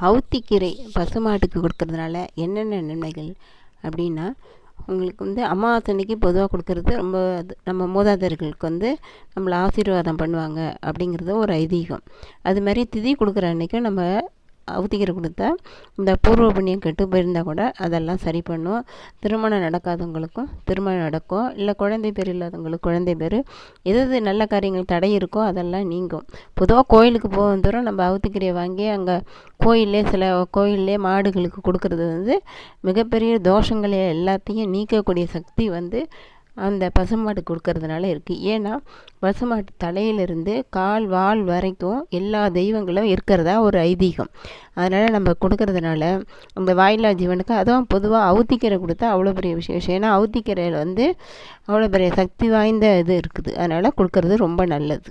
அவுத்திக்கீரை பசுமாட்டுக்கு கொடுக்கறதுனால என்னென்ன நன்மைகள் அப்படின்னா உங்களுக்கு வந்து அமாவாசை அன்னைக்கு பொதுவாக கொடுக்கறது ரொம்ப அது நம்ம மூதாதையர்களுக்கு வந்து நம்மளை ஆசீர்வாதம் பண்ணுவாங்க அப்படிங்கிறது ஒரு ஐதீகம். அது மாதிரி திதி கொடுக்குற அன்றைக்கும் நம்ம அவுத்திக்கீரை கொடுத்தா இந்த பூர்வ புண்ணியம் கெட்டு போயிருந்தா கூட அதெல்லாம் சரி பண்ணும். திருமணம் நடக்காதவங்களுக்கும் திருமணம் நடக்கும். இல்லை குழந்தை பேர் இல்லாதவங்களுக்கு குழந்தை பேர். எது எது நல்ல காரியங்கள் தடை இருக்கோ அதெல்லாம் நீங்கும். பொதுவாக கோயிலுக்கு போகும் தூரம் நம்ம அவுத்திக்கிரியை வாங்கி அங்கே கோயில்லே சில கோயில்லே மாடுகளுக்கு கொடுக்கறது வந்து மிகப்பெரிய தோஷங்களை எல்லாத்தையும் நீக்கக்கூடிய சக்தி வந்து அந்த பசுமாடு கொடுக்கறதுனால இருக்குது ஏன்னா பசுமாட்டு தலையிலிருந்து கால் வால் வரைக்கும் எல்லா தெய்வங்களும் இருக்கிறதா ஒரு ஐதீகம். அதனால் நம்ம கொடுக்கறதுனால அந்த வாயில்லா ஜீவனுக்கு அதுவும் பொதுவாக அவுத்திக்கீரை கொடுத்தா அவ்வளோ பெரிய விசேஷம் ஏன்னா அவுத்திக்கீரையில் வந்து அவ்வளோ பெரிய சக்தி வாய்ந்த இது இருக்குது. அதனால் கொடுக்கறது ரொம்ப நல்லது.